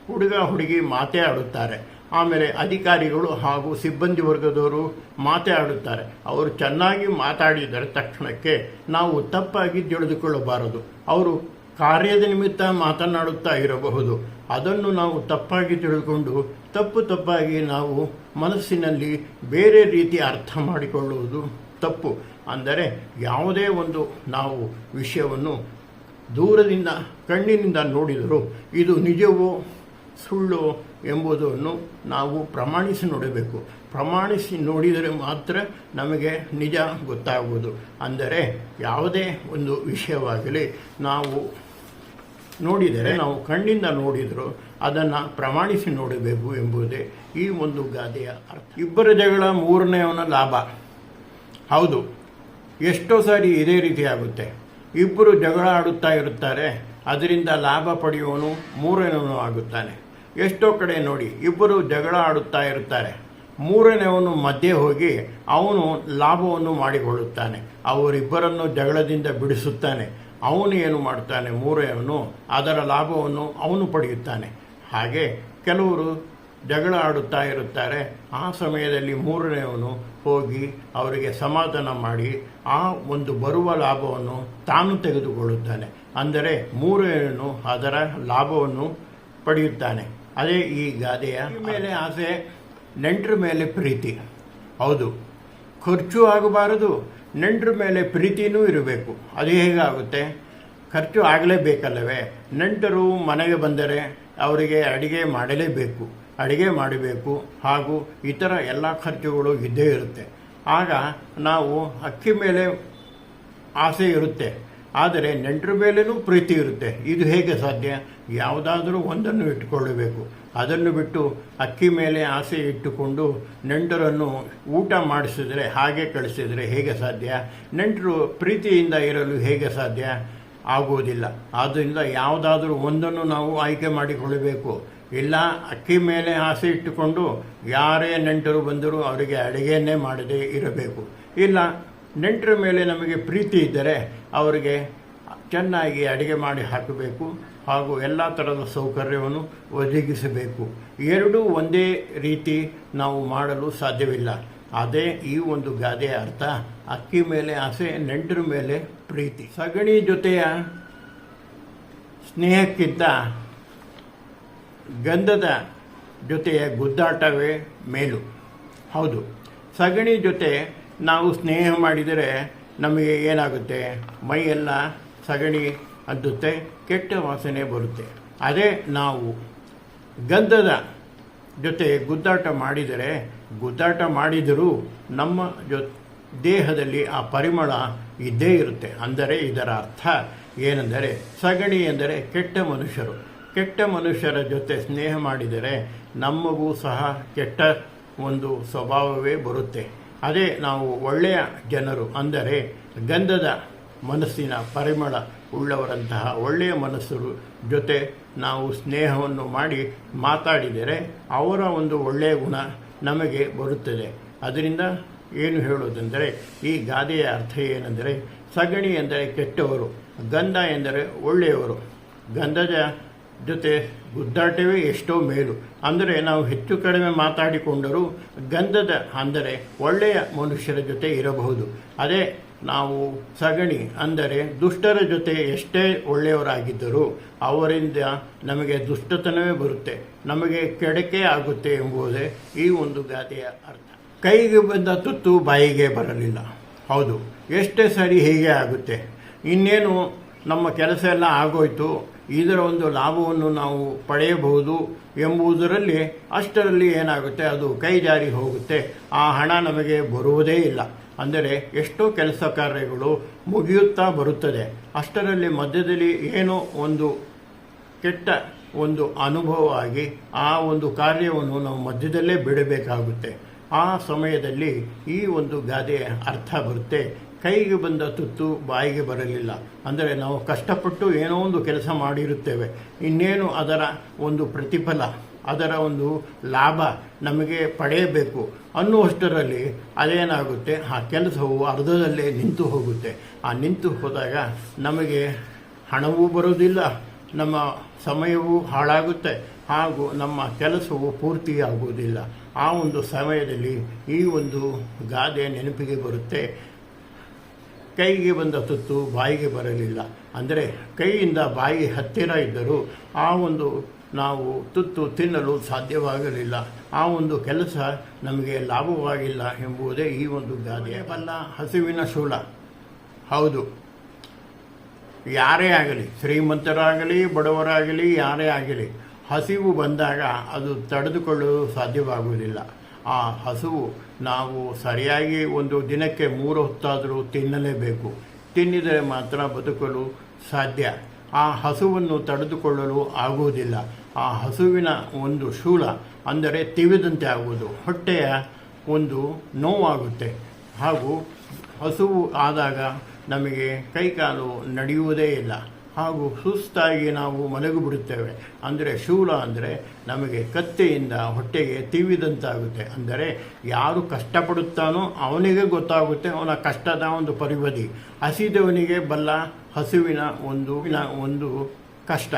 ಹುಡುಗ ಹುಡುಗಿ ಮಾತೇ ಆಡುತ್ತಾರೆ. ಆಮೇಲೆ ಅಧಿಕಾರಿಗಳು ಹಾಗೂ ಸಿಬ್ಬಂದಿ ವರ್ಗದವರು ಮಾತೇ ಆಡುತ್ತಾರೆ. ಅವರು ಚೆನ್ನಾಗಿ ಮಾತಾಡಿದರೆ ತಕ್ಷಣಕ್ಕೆ ನಾವು ತಪ್ಪಾಗಿ ತಿಳಿದುಕೊಳ್ಳಬಾರದು. ಅವರು ಕಾರ್ಯದ ನಿಮಿತ್ತ ಮಾತನಾಡುತ್ತಾ ಇರಬಹುದು. ಅದನ್ನು ನಾವು ತಪ್ಪಾಗಿ ತಿಳಿದುಕೊಂಡು ತಪ್ಪು ತಪ್ಪಾಗಿ ನಾವು ಮನಸ್ಸಿನಲ್ಲಿ ಬೇರೆ ರೀತಿ ಅರ್ಥ ಮಾಡಿಕೊಳ್ಳುವುದು ತಪ್ಪು. ಅಂದರೆ ಯಾವುದೇ ಒಂದು ನಾವು ವಿಷಯವನ್ನು ದೂರದಿಂದ ಕಣ್ಣಿನಿಂದ ನೋಡಿದರೂ ಇದು ನಿಜವೋ ಸುಳ್ಳು ಎಂಬುದನ್ನು ನಾವು ಪ್ರಮಾಣಿಸಿ ನೋಡಬೇಕು. ಪ್ರಮಾಣಿಸಿ ನೋಡಿದರೆ ಮಾತ್ರ ನಮಗೆ ನಿಜ ಗೊತ್ತಾಗುವುದು. ಅಂದರೆ ಯಾವುದೇ ಒಂದು ವಿಷಯವಾಗಲಿ, ನಾವು ನೋಡಿದರೆ, ನಾವು ಕಣ್ಣಿಂದ ನೋಡಿದರೂ ಅದನ್ನು ಪ್ರಮಾಣಿಸಿ ನೋಡಬೇಕು ಎಂಬುದೇ ಈ ಒಂದು ಗಾದೆಯ ಅರ್ಥ. ಇಬ್ಬರ ಜಗಳ ಮೂರನೆಯವನ ಲಾಭ. ಹೌದು, ಎಷ್ಟೋ ಸಾರಿ ಇದೇ ರೀತಿ ಆಗುತ್ತೆ. ಇಬ್ಬರು ಜಗಳ ಆಡುತ್ತಾ ಇರುತ್ತಾರೆ, ಅದರಿಂದ ಲಾಭ ಪಡೆಯುವವನು ಮೂರನೇವನು ಆಗುತ್ತಾನೆ. ಎಷ್ಟೋ ಕಡೆ ನೋಡಿ ಇಬ್ಬರು ಜಗಳ ಆಡುತ್ತಾ ಇರುತ್ತಾರೆ. ಮೂರನೆಯವನು ಮಧ್ಯೆ ಹೋಗಿ ಅವನು ಲಾಭವನ್ನು ಮಾಡಿಕೊಳ್ಳುತ್ತಾನೆ. ಅವರಿಬ್ಬರನ್ನು ಜಗಳದಿಂದ ಬಿಡಿಸುತ್ತಾನೆ. ಅವನು ಏನು ಮಾಡ್ತಾನೆ ಮೂರನೆಯವನು ಅದರ ಲಾಭವನ್ನು ಅವನು ಪಡೆಯುತ್ತಾನೆ. ಹಾಗೆ ಕೆಲವರು ಜಗಳ ಆಡುತ್ತಾ ಇರುತ್ತಾರೆ. ಆ ಸಮಯದಲ್ಲಿ ಮೂರನೆಯವನು ಹೋಗಿ ಅವರಿಗೆ ಸಮಾಧಾನ ಮಾಡಿ ಆ ಒಂದು ಬರುವ ಲಾಭವನ್ನು ತಾನು ತೆಗೆದುಕೊಳ್ಳುತ್ತಾನೆ. ಅಂದರೆ ಮೂರನೆಯವನು ಅದರ ಲಾಭವನ್ನು ಪಡೆಯುತ್ತಾನೆ. ಅದೇ ಈ ಗಾದೆಯ ಮೇಲೆ ಆಸೆ ನೆಂಟ್ರ ಮೇಲೆ ಪ್ರೀತಿ. ಹೌದು. ಖರ್ಚು ಆಗಬಾರದು ನೆಂಟ್ರ ಮೇಲೆ ಪ್ರೀತಿನೂ ಇರಬೇಕು. ಅದು ಹೇಗಾಗುತ್ತೆ? ಖರ್ಚು ಆಗಲೇಬೇಕಲ್ಲವೇ? ನೆಂಟರು ಮನೆಗೆ ಬಂದರೆ ಅವರಿಗೆ ಅಡಿಗೆ ಮಾಡಲೇಬೇಕು. ಅಡಿಗೆ ಮಾಡಬೇಕು. ಹಾಗೂ ಇತರ ಎಲ್ಲ ಖರ್ಚುಗಳು ಇದ್ದೇ ಇರುತ್ತೆ. ಆಗ ನಾವು ಅಕ್ಕಿ ಮೇಲೆ ಆಸೆ ಇರುತ್ತೆ. ಆದರೆ ನೆಂಟರ ಮೇಲೇನೂ ಪ್ರೀತಿ ಇರುತ್ತೆ. ಇದು ಹೇಗೆ ಸಾಧ್ಯ? ಯಾವುದಾದರೂ ಒಂದನ್ನು ಇಟ್ಟುಕೊಳ್ಳಬೇಕು. ಅದನ್ನು ಬಿಟ್ಟು ಅಕ್ಕಿ ಮೇಲೆ ಆಸೆ ಇಟ್ಟುಕೊಂಡು ನೆಂಟರನ್ನು ಊಟ ಮಾಡಿಸಿದರೆ, ಹಾಗೆ ಕಳಿಸಿದರೆ ಹೇಗೆ ಸಾಧ್ಯ? ನೆಂಟರು ಪ್ರೀತಿಯಿಂದ ಇರಲು ಹೇಗೆ ಸಾಧ್ಯ? ಆಗುವುದಿಲ್ಲ. ಆದ್ದರಿಂದ ಯಾವುದಾದರೂ ಒಂದನ್ನು ನಾವು ಆಯ್ಕೆ ಮಾಡಿಕೊಳ್ಳಬೇಕು. ಇಲ್ಲ, ಅಕ್ಕಿ ಮೇಲೆ ಆಸೆ ಇಟ್ಟುಕೊಂಡು ಯಾರೇ ನೆಂಟರು ಬಂದರೂ ಅವರಿಗೆ ಅಡುಗೆಯನ್ನೇ ಮಾಡದೇ ಇರಬೇಕು. ಇಲ್ಲ ನೆಂಟರ ಮೇಲೆ ನಮಗೆ ಪ್ರೀತಿ ಇದ್ದರೆ ಅವರಿಗೆ ಚೆನ್ನಾಗಿ ಅಡುಗೆ ಮಾಡಿ ಹಾಕಬೇಕು ಹಾಗೂ ಎಲ್ಲ ಥರದ ಸೌಕರ್ಯವನ್ನು ಒದಗಿಸಬೇಕು. ಎರಡೂ ಒಂದೇ ರೀತಿ ನಾವು ಮಾಡಲು ಸಾಧ್ಯವಿಲ್ಲ. ಅದೇ ಈ ಒಂದು ಗಾದೆಯ ಅರ್ಥ, ಅಕ್ಕಿ ಮೇಲೆ ಆಸೆ, ನೆಂಟರ ಮೇಲೆ ಪ್ರೀತಿ. ಸಗಣಿ ಜೊತೆಯ ಸ್ನೇಹಕ್ಕಿಂತ ಗಂಧದ ಜೊತೆಯ ಗುದ್ದಾಟವೇ ಮೇಲು. ಹೌದು. ಸಗಣಿ ಜೊತೆ ನಾವು ಸ್ನೇಹ ಮಾಡಿದರೆ ನಮಗೆ ಏನಾಗುತ್ತೆ? ಮೈಯೆಲ್ಲ ಸಗಣಿ ಅದ್ದುತ್ತೆ, ಕೆಟ್ಟ ವಾಸನೆ ಬರುತ್ತೆ. ಅದೇ ನಾವು. ಗಂಧದ ಜೊತೆ ಗುದ್ದಾಟ ಮಾಡಿದರೆ, ಗುದ್ದಾಟ ಮಾಡಿದರೂ ನಮ್ಮ ಜೊ, ದೇಹದಲ್ಲಿ ಆ ಪರಿಮಳ ಇದ್ದೇ ಇರುತ್ತೆ. ಅಂದರೆ ಇದರ ಅರ್ಥ ಏನೆಂದರೆ, ಸಗಣಿ ಎಂದರೆ ಕೆಟ್ಟ ಮನುಷ್ಯರು. ಕೆಟ್ಟ ಮನುಷ್ಯರ ಜೊತೆ ಸ್ನೇಹ ಮಾಡಿದರೆ ನಮಗೂ ಸಹ ಕೆಟ್ಟ ಒಂದು ಸ್ವಭಾವವೇ ಬರುತ್ತೆ. ಅದೇ ನಾವು ಒಳ್ಳೆಯ ಜನರು ಅಂದರೆ ಗಂಧದ ಮನಸ್ಸಿನ ಪರಿಮಳ ಉಳ್ಳವರಂತಹ ಒಳ್ಳೆಯ ಮನಸ್ಸರು ಜೊತೆ ನಾವು ಸ್ನೇಹವನ್ನು ಮಾಡಿ ಮಾತಾಡಿದರೆ ಅವರ ಒಂದು ಒಳ್ಳೆಯ ಗುಣ ನಮಗೆ ಬರುತ್ತದೆ. ಅದರಿಂದ ಏನು ಹೇಳೋದೆಂದರೆ ಈ ಗಾದೆಯ ಅರ್ಥ ಏನೆಂದರೆ ಸಗಣಿ ಎಂದರೆ ಕೆಟ್ಟವರು, ಗಂಧ ಎಂದರೆ ಒಳ್ಳೆಯವರು. ಗಂಧದ ಜೊತೆ ಗುದ್ದಾಟವೇ ಎಷ್ಟೋ ಮೇಲು. ಅಂದರೆ ನಾವು ಹೆಚ್ಚು ಕಡಿಮೆ ಮಾತಾಡಿಕೊಂಡರೂ ಗಂಧದ ಅಂದರೆ ಒಳ್ಳೆಯ ಮನುಷ್ಯರ ಜೊತೆ ಇರಬಹುದು. ಅದೇ ನಾವು ಸಗಣಿ ಅಂದರೆ ದುಷ್ಟರ ಜೊತೆ ಎಷ್ಟೇ ಒಳ್ಳೆಯವರಾಗಿದ್ದರೂ ಅವರಿಂದ ನಮಗೆ ದುಷ್ಟತನವೇ ಬರುತ್ತೆ. ನಮಗೆ ಕೆಡಕೆ ಆಗುತ್ತೆ ಎಂಬುದೇ ಈ ಒಂದು ಗಾದೆಯ ಅರ್ಥ. ಕೈಗೆ ಬಂದ ತುತ್ತು ಬಾಯಿಗೆ ಬರಲಿಲ್ಲ. ಹೌದು, ಎಷ್ಟೇ ಸರಿ ಹೀಗೆ ಆಗುತ್ತೆ. ಇನ್ನೇನು ನಮ್ಮ ಕೆಲಸ ಎಲ್ಲ ಆಗೋಯ್ತು ಇದರ ಒಂದು ಲಾಭವನ್ನು ನಾವು ಪಡೆಯಬಹುದು ಎಂಬುದರಲ್ಲಿ ಅಷ್ಟರಲ್ಲಿ ಏನಾಗುತ್ತೆ? ಅದು ಕೈ ಜಾರಿ ಹೋಗುತ್ತೆ. ಆ ಹಣ ನಮಗೆ ಬರುವುದೇ ಇಲ್ಲ. ಅಂದರೆ ಎಷ್ಟೋ ಕೆಲಸ ಕಾರ್ಯಗಳು ಮುಗಿಯುತ್ತಾ ಬರುತ್ತದೆ. ಅಷ್ಟರಲ್ಲಿ ಮಧ್ಯದಲ್ಲಿ ಏನೋ ಒಂದು ಕೆಟ್ಟ ಒಂದು ಅನುಭವ ಆಗಿ ಆ ಒಂದು ಕಾರ್ಯವನ್ನು ನಾವು ಮಧ್ಯದಲ್ಲೇ ಬಿಡಬೇಕಾಗುತ್ತೆ. ಆ ಸಮಯದಲ್ಲಿ ಈ ಒಂದು ಗಾದೆ ಅರ್ಥ ಬರುತ್ತೆ. ಕೈಗೆ ಬಂದ ತುತ್ತು ಬಾಯಿಗೆ ಬರಲಿಲ್ಲ. ಅಂದರೆ ನಾವು ಕಷ್ಟಪಟ್ಟು ಏನೋ ಒಂದು ಕೆಲಸ ಮಾಡಿರುತ್ತೇವೆ. ಇನ್ನೇನು ಅದರ ಒಂದು ಪ್ರತಿಫಲ, ಅದರ ಒಂದು ಲಾಭ ನಮಗೆ ಪಡೆಯಬೇಕು ಅನ್ನುವಷ್ಟರಲ್ಲಿ ಅದೇನಾಗುತ್ತೆ? ಆ ಕೆಲಸವು ಅರ್ಧದಲ್ಲೇ ನಿಂತು ಹೋಗುತ್ತೆ. ಆ ನಿಂತು ಹೋದಾಗ ನಮಗೆ ಹಣವೂ ಬರೋದಿಲ್ಲ ನಮ್ಮ ಸಮಯವೂ ಹಾಳಾಗುತ್ತೆ, ಹಾಗೂ ನಮ್ಮ ಕೆಲಸವು ಪೂರ್ತಿಯಾಗುವುದಿಲ್ಲ. ಆ ಒಂದು ಸಮಯದಲ್ಲಿ ಈ ಒಂದು ಗಾದೆ ನೆನಪಿಗೆ ಬರುತ್ತೆ. ಕೈಗೆ ಬಂದ ತುತ್ತು ಬಾಯಿಗೆ ಬರಲಿಲ್ಲ. ಅಂದರೆ ಕೈಯಿಂದ ಬಾಯಿ ಹತ್ತಿರ ಇದ್ದರೂ ಆ ಒಂದು ನಾವು ತುತ್ತು ತಿನ್ನಲು ಸಾಧ್ಯವಾಗಲಿಲ್ಲ. ಆ ಒಂದು ಕೆಲಸ ನಮಗೆ ಲಾಭವಾಗಿಲ್ಲ ಎಂಬುದೇ ಈ ಒಂದು ಗಾದೆ. ಬಲ್ಲ ಹಸಿವಿನ ಶೂಲ. ಹೌದು. ಯಾರೇ ಆಗಲಿ ಶ್ರೀಮಂತರಾಗಲಿ ಬಡವರಾಗಲಿ ಯಾರೇ ಆಗಲಿ ಹಸಿವು ಬಂದಾಗ ಅದು ತಡೆದುಕೊಳ್ಳಲು ಸಾಧ್ಯವಾಗುವುದಿಲ್ಲ. ಆ ಹಸುವು ನಾವು ಸರಿಯಾಗಿ ಒಂದು ದಿನಕ್ಕೆ ಮೂರು ಹೊತ್ತಾದರೂ ತಿನ್ನಲೇಬೇಕು. ತಿನ್ನಿದರೆ ಮಾತ್ರ ಬದುಕಲು ಸಾಧ್ಯ. ಆ ಹಸುವನ್ನು ತಡೆದುಕೊಳ್ಳಲು ಆಗುವುದಿಲ್ಲ. ಆ ಹಸುವಿನ ಒಂದು ಶೂಲ ಅಂದರೆ ತಿವಿದಂತೆ ಆಗುವುದು. ಹೊಟ್ಟೆಯ ಒಂದು ನೋವಾಗುತ್ತೆ. ಹಾಗೂ ಹಸುವು ಆದಾಗ ನಮಗೆ ಕೈಕಾಲು ನಡೆಯುವುದೇ ಇಲ್ಲ. ಹಾಗೂ ಸುಸ್ತಾಗಿ ನಾವು ಮಲಗಿಬಿಡುತ್ತೇವೆ. ಅಂದರೆ ಶೂಲ ಅಂದರೆ ನಮಗೆ ಕತ್ತೆಯಿಂದ ಹೊಟ್ಟೆಗೆ ತಿವಿದಂತಾಗುತ್ತೆ. ಅಂದರೆ ಯಾರು ಕಷ್ಟಪಡುತ್ತಾನೋ ಅವನಿಗೆ ಗೊತ್ತಾಗುತ್ತೆ. ಅವನ ಕಷ್ಟದ ಒಂದು ಪರಿವಧಿ ಹಸಿದವನಿಗೆ ಬಲ್ಲ ಹಸುವಿನ ಒಂದು ಒಂದು ಕಷ್ಟ.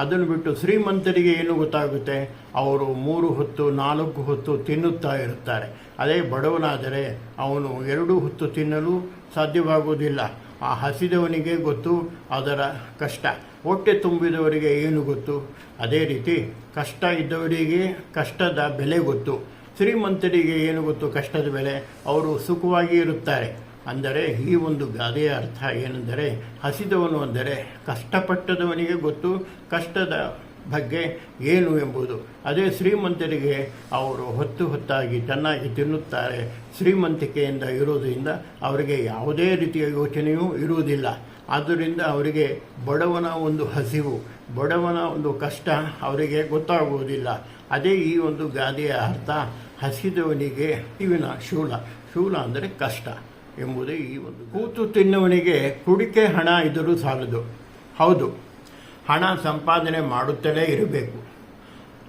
ಅದನ್ನು ಬಿಟ್ಟು ಶ್ರೀಮಂತರಿಗೆ ಏನು ಗೊತ್ತಾಗುತ್ತೆ? ಅವರು ಮೂರು ಹೊತ್ತು, ನಾಲ್ಕು ಹೊತ್ತು ತಿನ್ನುತ್ತಾ ಇರುತ್ತಾರೆ. ಅದೇ ಬಡವನಾದರೆ ಅವನು ಎರಡು ಹೊತ್ತು ತಿನ್ನಲು ಸಾಧ್ಯವಾಗುವುದಿಲ್ಲ. ಆ ಹಸಿದವನಿಗೆ ಗೊತ್ತು, ಅದರ ಕಷ್ಟ. ಹೊಟ್ಟೆ ತುಂಬಿದವರಿಗೆ ಏನು ಗೊತ್ತು? ಅದೇ ರೀತಿ ಕಷ್ಟ ಇದ್ದವರಿಗೆ ಕಷ್ಟದ ಬೆಲೆ ಗೊತ್ತು. ಶ್ರೀಮಂತರಿಗೆ ಏನು ಗೊತ್ತು ಕಷ್ಟದ ಬೆಲೆ? ಅವರು ಸುಖವಾಗಿ ಇರುತ್ತಾರೆ. ಅಂದರೆ ಈ ಒಂದು ಗಾದೆಯ ಅರ್ಥ ಏನೆಂದರೆ, ಹಸಿದವನು ಅಂದರೆ ಕಷ್ಟಪಟ್ಟದವನಿಗೆ ಗೊತ್ತು, ಕಷ್ಟದ ಬಗ್ಗೆ ಏನು ಎಂಬುದು. ಅದೇ ಶ್ರೀಮಂತರಿಗೆ ಅವರು ಹೊತ್ತು ಹೊತ್ತಾಗಿ ಚೆನ್ನಾಗಿ ತಿನ್ನುತ್ತಾರೆ. ಶ್ರೀಮಂತಿಕೆಯಿಂದ ಇರುವುದರಿಂದ ಅವರಿಗೆ ಯಾವುದೇ ರೀತಿಯ ಯೋಚನೆಯೂ ಇರುವುದಿಲ್ಲ. ಆದ್ದರಿಂದ ಅವರಿಗೆ ಬಡವನ ಒಂದು ಹಸಿವು, ಬಡವನ ಒಂದು ಕಷ್ಟ ಅವರಿಗೆ ಗೊತ್ತಾಗುವುದಿಲ್ಲ. ಅದೇ ಈ ಒಂದು ಗಾದೆಯ ಅರ್ಥ ಹಸಿದವನಿಗೆ ಇವಿನ ಶೂಲ. ಶೂಲ ಅಂದರೆ ಕಷ್ಟ ಎಂಬುದೇ ಈ ಒಂದು ಕೂತು ತಿನ್ನುವನಿಗೆ ಕುಡಿಕೆ ಹಣ ಇದ್ದರೂ ಸಾಲದು. ಹೌದು. ಹಣ ಸಂಪಾದನೆ ಮಾಡುತ್ತಲೇ ಇರಬೇಕು.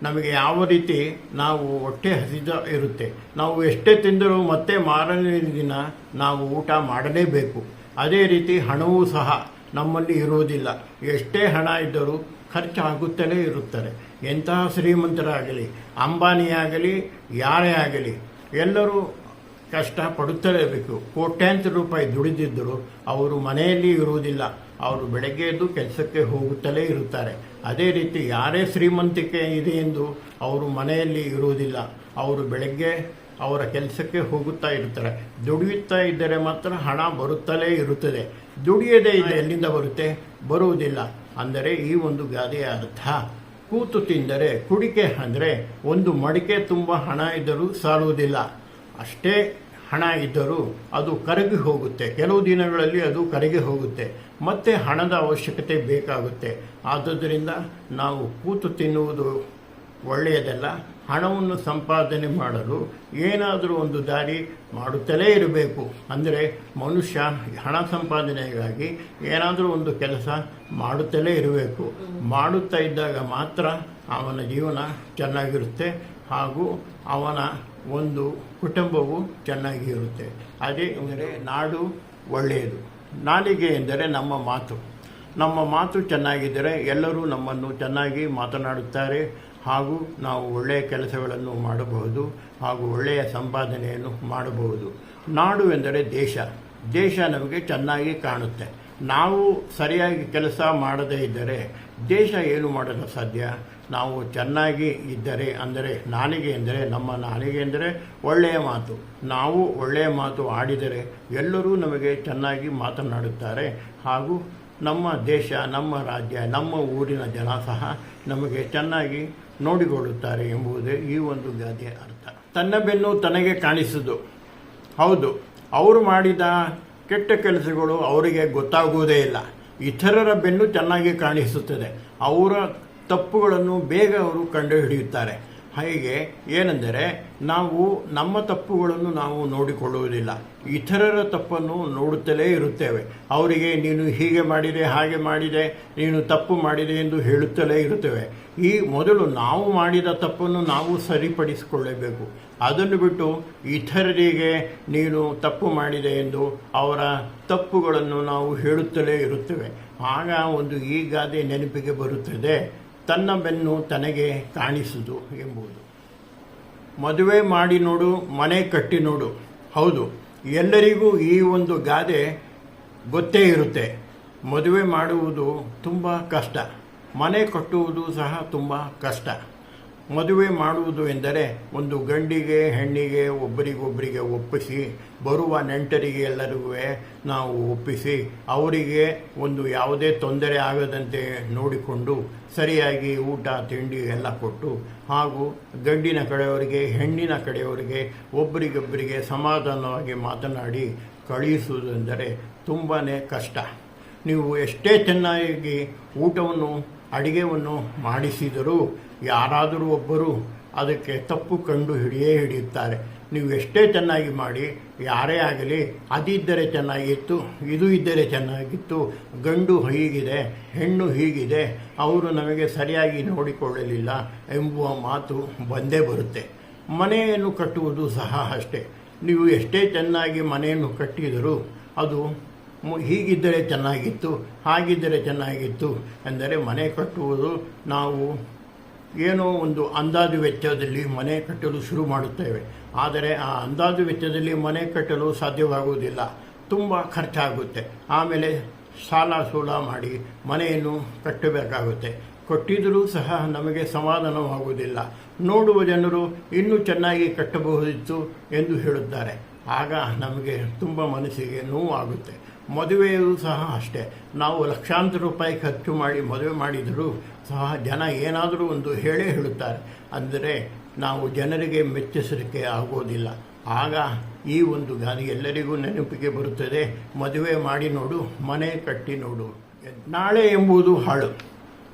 ನಮಗೆ ಯಾವ ರೀತಿ ನಾವು ಹೊಟ್ಟೆ ಹಸಿದ ಇರುತ್ತೆ. ನಾವು ಎಷ್ಟೇ ತಿಂದರೂ ಮತ್ತೆ ಮಾರನೇ ದಿನ ನಾವು ಊಟ ಮಾಡಲೇಬೇಕು. ಅದೇ ರೀತಿ ಹಣವೂ ಸಹ ನಮ್ಮಲ್ಲಿ ಇರುವುದಿಲ್ಲ. ಎಷ್ಟೇ ಹಣ ಇದ್ದರೂ ಖರ್ಚಾಗುತ್ತಲೇ ಇರುತ್ತಾರೆ. ಎಂತಹ ಶ್ರೀಮಂತರಾಗಲಿ, ಅಂಬಾನಿಯಾಗಲಿ, ಯಾರೇ ಆಗಲಿ, ಎಲ್ಲರೂ ಕಷ್ಟ ಪಡುತ್ತಲೇಬೇಕು ಕೋಟ್ಯಾಂತರ ರೂಪಾಯಿ ದುಡಿದಿದ್ದರೂ ಅವರು ಮನೆಯಲ್ಲಿ ಇರುವುದಿಲ್ಲ. ಅವರು ಬೆಳಗ್ಗೆ ಎದ್ದು ಕೆಲಸಕ್ಕೆ ಹೋಗುತ್ತಲೇ ಇರುತ್ತಾರೆ. ಅದೇ ರೀತಿ ಯಾರೇ ಶ್ರೀಮಂತಿಕೆ ಇದೆ ಎಂದು ಅವರು ಮನೆಯಲ್ಲಿ ಇರುವುದಿಲ್ಲ. ಅವರು ಬೆಳಗ್ಗೆ ಅವರ ಕೆಲಸಕ್ಕೆ ಹೋಗುತ್ತಾ ಇರ್ತಾರೆ ದುಡಿಯುತ್ತಾ ಇದ್ದರೆ ಮಾತ್ರ ಹಣ ಬರುತ್ತಲೇ ಇರುತ್ತದೆ. ದುಡಿಯದೇ ಇದೆ ಎಲ್ಲಿಂದ ಬರುತ್ತೆ? ಬರುವುದಿಲ್ಲ. ಅಂದರೆ ಈ ಒಂದು ಗಾದೆಯ ಅರ್ಥ. ಕೂತು ತಿಂದರೆ, ಕುಡಿಕೆ ಅಂದರೆ ಒಂದು ಮಡಿಕೆ ತುಂಬ ಹಣ ಇದ್ದರೂ ಸಾಲುವುದಿಲ್ಲ. ಅಷ್ಟೇ ಹಣ ಇದ್ದರೂ ಅದು ಕರಗಿ ಹೋಗುತ್ತೆ. ಕೆಲವು ದಿನಗಳಲ್ಲಿ ಅದು ಕರಗಿ ಹೋಗುತ್ತೆ. ಮತ್ತೆ ಹಣದ ಅವಶ್ಯಕತೆ ಬೇಕಾಗುತ್ತೆ. ಆದ್ದರಿಂದ ನಾವು ಕೂತು ತಿನ್ನುವುದು ಒಳ್ಳೆಯದಲ್ಲ. ಹಣವನ್ನು ಸಂಪಾದನೆ ಮಾಡಲು ಏನಾದರೂ ಒಂದು ದಾರಿ ಮಾಡುತ್ತಲೇ ಇರಬೇಕು. ಅಂದರೆ ಮನುಷ್ಯ ಹಣ ಸಂಪಾದನೆಗಾಗಿ ಏನಾದರೂ ಒಂದು ಕೆಲಸ ಮಾಡುತ್ತಲೇ ಇರಬೇಕು. ಮಾಡುತ್ತಾ ಇದ್ದಾಗ ಮಾತ್ರ ಅವನ ಜೀವನ ಚೆನ್ನಾಗಿರುತ್ತೆ. ಹಾಗೂ ಅವನ ಒಂದು ಕುಟುಂಬವು ಚೆನ್ನಾಗಿ ಇರುತ್ತೆ ಅದೇ ಅಂದರೆ ನಾಡು ಒಳ್ಳೆಯದು. ನಾಲಿಗೆ ಎಂದರೆ ನಮ್ಮ ಮಾತು. ನಮ್ಮ ಮಾತು ಚೆನ್ನಾಗಿದ್ದರೆ ಎಲ್ಲರೂ ನಮ್ಮನ್ನು ಚೆನ್ನಾಗಿ ಮಾತನಾಡುತ್ತಾರೆ. ಹಾಗೂ ನಾವು ಒಳ್ಳೆಯ ಕೆಲಸಗಳನ್ನು ಮಾಡಬಹುದು. ಹಾಗೂ ಒಳ್ಳೆಯ ಸಂಪಾದನೆಯನ್ನು ಮಾಡಬಹುದು. ನಾಡು ಎಂದರೆ ದೇಶ. ದೇಶ ನಮಗೆ ಚೆನ್ನಾಗಿ ಕಾಣುತ್ತೆ. ನಾವು ಸರಿಯಾಗಿ ಕೆಲಸ ಮಾಡದೇ ಇದ್ದರೆ ದೇಶ ಏನು ಮಾಡಲು ಸಾಧ್ಯ ನಾವು ಚೆನ್ನಾಗಿ ಇದ್ದರೆ ಅಂದರೆ ನಾಲಿಗೆ ಎಂದರೆ ನಮ್ಮ ನಾಲಿಗೆ ಎಂದರೆ ಒಳ್ಳೆಯ ಮಾತು. ನಾವು ಒಳ್ಳೆಯ ಮಾತು ಆಡಿದರೆ ಎಲ್ಲರೂ ನಮಗೆ ಚೆನ್ನಾಗಿ ಮಾತನಾಡುತ್ತಾರೆ. ಹಾಗೂ ನಮ್ಮ ದೇಶ, ನಮ್ಮ ರಾಜ್ಯ, ನಮ್ಮ ಊರಿನ ಜನ ಸಹ ನಮಗೆ ಚೆನ್ನಾಗಿ ನೋಡಿಕೊಳ್ಳುತ್ತಾರೆ ಎಂಬುದೇ ಈ ಒಂದು ಗಾದೆಯ ಅರ್ಥ. ತನ್ನ ಬೆನ್ನು ತನಗೆ ಕಾಣಿಸುವುದು. ಹೌದು, ಅವರು ಮಾಡಿದ ಕೆಟ್ಟ ಕೆಲಸಗಳು ಅವರಿಗೆ ಗೊತ್ತಾಗುವುದೇ ಇಲ್ಲ. ಇತರರ ಬೆನ್ನು ಚೆನ್ನಾಗಿ ಕಾಣಿಸುತ್ತದೆ. ಅವರ ತಪ್ಪುಗಳನ್ನು ಬೇಗ ಅವರು ಕಂಡುಹಿಡಿಯುತ್ತಾರೆ. ಹಾಗೆ ಏನೆಂದರೆ ನಾವು ನಮ್ಮ ತಪ್ಪುಗಳನ್ನು ನಾವು ನೋಡಿಕೊಳ್ಳುವುದಿಲ್ಲ. ಇತರರ ತಪ್ಪನ್ನು ನೋಡುತ್ತಲೇ ಇರುತ್ತೇವೆ. ಅವರಿಗೆ, ನೀನು ಹೀಗೆ ಮಾಡಿದೆ, ಹಾಗೆ ಮಾಡಿದೆ, ನೀನು ತಪ್ಪು ಮಾಡಿದೆ ಎಂದು ಹೇಳುತ್ತಲೇ ಇರುತ್ತೇವೆ. ಈ ಮೊದಲು ನಾವು ಮಾಡಿದ ತಪ್ಪನ್ನು ನಾವು ಸರಿಪಡಿಸಿಕೊಳ್ಳಬೇಕು. ಅದನ್ನು ಬಿಟ್ಟು ಇತರರಿಗೆ, ನೀನು ತಪ್ಪು ಮಾಡಿದೆ ಎಂದು ಅವರ ತಪ್ಪುಗಳನ್ನು ನಾವು ಹೇಳುತ್ತಲೇ ಇರುತ್ತೇವೆ. ಆಗ ಒಂದು ಈ ಗಾದೆ ನೆನಪಿಗೆ ಬರುತ್ತದೆ. ತನ್ನ ಬೆನ್ನು ತನಗೆ ಕಾಣಿಸುವುದು ಎಂಬುದು. ಮದುವೆ ಮಾಡಿ ನೋಡು, ಮನೆ ಕಟ್ಟಿ ನೋಡು. ಹೌದು, ಎಲ್ಲರಿಗೂ ಈ ಒಂದು ಗಾದೆ ಗೊತ್ತೇ ಇರುತ್ತೆ. ಮದುವೆ ಮಾಡುವುದು ತುಂಬ ಕಷ್ಟ. ಮನೆ ಕಟ್ಟುವುದು ಸಹ ತುಂಬ ಕಷ್ಟ. ಮದುವೆ ಮಾಡುವುದು ಎಂದರೆ ಒಂದು ಗಂಡಿಗೆ, ಹೆಣ್ಣಿಗೆ, ಒಬ್ಬರಿಗೊಬ್ಬರಿಗೆ ಒಪ್ಪಿಸಿ, ಬರುವ ನೆಂಟರಿಗೆ ಎಲ್ಲರಿಗೂ ನಾವು ಒಪ್ಪಿಸಿ, ಅವರಿಗೆ ಒಂದು ಯಾವುದೇ ತೊಂದರೆ ಆಗದಂತೆ ನೋಡಿಕೊಂಡು ಸರಿಯಾಗಿ ಊಟ, ತಿಂಡಿ ಎಲ್ಲ ಕೊಟ್ಟು ಹಾಗೂ ಗಂಡಿನ ಕಡೆಯವರಿಗೆ, ಹೆಣ್ಣಿನ ಕಡೆಯವರಿಗೆ, ಒಬ್ಬರಿಗೊಬ್ಬರಿಗೆ ಸಮಾಧಾನವಾಗಿ ಮಾತನಾಡಿ ಕಳುಹಿಸುವುದೆಂದರೆ ತುಂಬಾ ಕಷ್ಟ. ನೀವು ಎಷ್ಟೇ ಚೆನ್ನಾಗಿ ಊಟವನ್ನು ಅಡಿಗೆಯನ್ನು ಮಾಡಿಸಿದರೂ ಯಾರಾದರೂ ಒಬ್ಬರು ಅದಕ್ಕೆ ತಪ್ಪು ಕಂಡು ಹಿಡಿಯೇ ಹಿಡಿಯುತ್ತಾರೆ. ನೀವು ಎಷ್ಟೇ ಚೆನ್ನಾಗಿ ಮಾಡಿ, ಯಾರೇ ಆಗಲಿ ಅದಿದ್ದರೆ ಚೆನ್ನಾಗಿತ್ತು, ಇದು ಇದ್ದರೆ ಚೆನ್ನಾಗಿತ್ತು, ಗಂಡು ಹೀಗಿದೆ, ಹೆಣ್ಣು ಹೀಗಿದೆ, ಅವರು ನಮಗೆ ಸರಿಯಾಗಿ ನೋಡಿಕೊಳ್ಳಲಿಲ್ಲ ಎಂಬುವ ಮಾತು ಬಂದೇ ಬರುತ್ತೆ. ಮನೆಯನ್ನು ಕಟ್ಟುವುದು ಸಹ ಅಷ್ಟೇ. ನೀವು ಎಷ್ಟೇ ಚೆನ್ನಾಗಿ ಮನೆಯನ್ನು ಕಟ್ಟಿದರೂ ಅದು ಹೀಗಿದ್ದರೆ ಚೆನ್ನಾಗಿತ್ತು, ಹಾಗಿದ್ದರೆ ಚೆನ್ನಾಗಿತ್ತು ಎಂದರೆ ಮನೆ ಕಟ್ಟುವುದು ನಾವು ಏನೋ ಒಂದು ಅಂದಾಜು ವೆಚ್ಚದಲ್ಲಿ ಮನೆ ಕಟ್ಟಲು ಶುರು ಮಾಡುತ್ತೇವೆ. ಆದರೆ ಆ ಅಂದಾಜು ವೆಚ್ಚದಲ್ಲಿ ಮನೆ ಕಟ್ಟಲು ಸಾಧ್ಯವಾಗುವುದಿಲ್ಲ. ತುಂಬ ಖರ್ಚಾಗುತ್ತೆ. ಆಮೇಲೆ ಸಾಲ ಸೂಲ ಮಾಡಿ ಮನೆಯನ್ನು ಕಟ್ಟಬೇಕಾಗುತ್ತೆ. ಕೊಟ್ಟಿದ್ದರೂ ಸಹ ನಮಗೆ ಸಮಾಧಾನವಾಗುವುದಿಲ್ಲ. ನೋಡುವ ಜನರು ಇನ್ನೂ ಚೆನ್ನಾಗಿ ಕಟ್ಟಬಹುದಿತ್ತು ಎಂದು ಹೇಳುತ್ತಾರೆ. ಆಗ ನಮಗೆ ತುಂಬ ಮನಸ್ಸಿಗೆ ನೋವು ಆಗುತ್ತೆ ಮದುವೆಯೂ ಸಹ ಅಷ್ಟೇ. ನಾವು ಲಕ್ಷಾಂತರ ರೂಪಾಯಿ ಖರ್ಚು ಮಾಡಿ ಮದುವೆ ಮಾಡಿದರೂ ಸಹ ಜನ ಏನಾದರೂ ಒಂದು ಹೇಳೇ ಹೇಳುತ್ತಾರೆ. ಅಂದರೆ ನಾವು ಜನರಿಗೆ ಮೆಚ್ಚಿಸಲಿಕ್ಕೆ ಆಗೋದಿಲ್ಲ. ಆಗ ಈ ಒಂದು ಗಾದೆ ಎಲ್ಲರಿಗೂ ನೆನಪಿಗೆ ಬರುತ್ತದೆ. ಮದುವೆ ಮಾಡಿ ನೋಡು, ಮನೆ ಕಟ್ಟಿ ನೋಡು. ನಾಳೆ ಎಂಬುದು ಹಾಳು.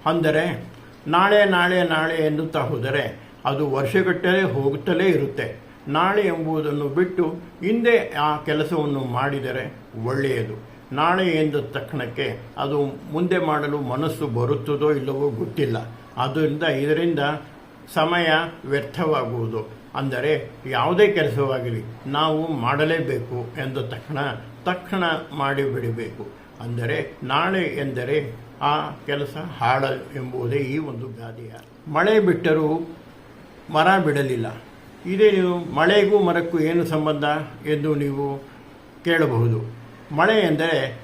ಅಂದರೆ ನಾಳೆ ನಾಳೆ ನಾಳೆ ಎನ್ನುತ್ತಾ ಹೋದರೆ ಅದು ವರ್ಷಗಟ್ಟಲೆ ಹೋಗುತ್ತಲೇ ಇರುತ್ತೆ. ನಾಳೆ ಎಂಬುದನ್ನು ಬಿಟ್ಟು ಹಿಂದೆ ಆ ಕೆಲಸವನ್ನು ಮಾಡಿದರೆ ಒಳ್ಳೆಯದು. ನಾಳೆ ಎಂದ ತಕ್ಷಣಕ್ಕೆ ಅದು ಮುಂದೆ ಮಾಡಲು ಮನಸ್ಸು ಬರುತ್ತದೋ ಇಲ್ಲವೋ ಗೊತ್ತಿಲ್ಲ. ಆದ್ದರಿಂದ ಇದರಿಂದ ಸಮಯ ವ್ಯರ್ಥವಾಗುವುದು. ಅಂದರೆ ಯಾವುದೇ ಕೆಲಸವಾಗಲಿ ನಾವು ಮಾಡಲೇಬೇಕು ಎಂದ ತಕ್ಷಣ ತಕ್ಷಣ ಮಾಡಿಬಿಡಬೇಕು. ಅಂದರೆ ನಾಳೆ ಎಂದರೆ ಆ ಕೆಲಸ ಹಾಳ ಎಂಬುದೇ ಈ ಒಂದು ಗಾದೆಯ ಮಳೆ ಬಿಟ್ಟರೂ ಮರ ಬಿಡಲಿಲ್ಲ. ಇದೇ ಮಳೆಗೂ ಮರಕ್ಕೂ ಏನು ಸಂಬಂಧ ಎಂದು ನೀವು ಕೇಳಬಹುದು. ಮಳೆ ಎಂದರೆ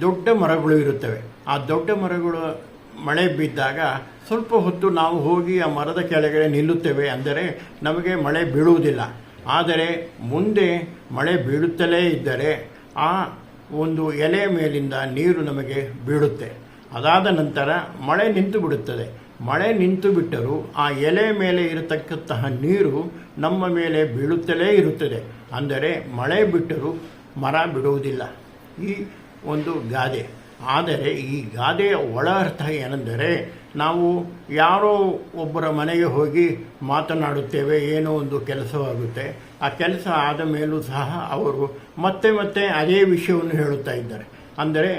ದೊಡ್ಡ ಮರಗಳು ಇರುತ್ತವೆ. ಆ ದೊಡ್ಡ ಮರಗಳು ಮಳೆ ಬಿದ್ದಾಗ ಸ್ವಲ್ಪ ಹೊತ್ತು ನಾವು ಹೋಗಿ ಆ ಮರದ ಕೆಳಗಡೆ ನಿಲ್ಲುತ್ತೇವೆ ಅಂದರೆ ನಮಗೆ ಮಳೆ ಬೀಳುವುದಿಲ್ಲ. ಆದರೆ ಮುಂದೆ ಮಳೆ ಬೀಳುತ್ತಲೇ ಇದ್ದರೆ ಆ ಒಂದು ಎಲೆ ಮೇಲಿಂದ ನೀರು ನಮಗೆ ಬೀಳುತ್ತೆ. ಅದಾದ ನಂತರ ಮಳೆ ನಿಂತು ಬಿಡುತ್ತದೆ ಮಳೆ ನಿಂತು ಬಿಟ್ಟರೂ ಆ ಎಲೆ ಮೇಲೆ ಇರತಕ್ಕಂತಹ ನೀರು ನಮ್ಮ ಮೇಲೆ ಬೀಳುತ್ತಲೇ ಇರುತ್ತದೆ. ಅಂದರೆ ಮಳೆ ಬಿಟ್ಟರೂ ಮರ ಬಿಡುವುದಿಲ್ಲ. ಈ ಒಂದು ಗಾದೆ. ಆದರೆ ಈ ಗಾದೆಯ ಒಳ ಅರ್ಥ ಏನೆಂದರೆ ನಾವು ಯಾರೋ ಒಬ್ಬರ ಮನೆಗೆ ಹೋಗಿ ಮಾತನಾಡುತ್ತೇವೆ, ಏನೋ ಒಂದು ಕೆಲಸವಾಗುತ್ತೆ. ಆ ಕೆಲಸ ಆದ ಮೇಲೂ ಸಹ ಅವರು ಮತ್ತೆ ಮತ್ತೆ ಅದೇ ವಿಷಯವನ್ನು ಹೇಳುತ್ತಾ ಇದ್ದಾರೆ. ಅಂದರೆ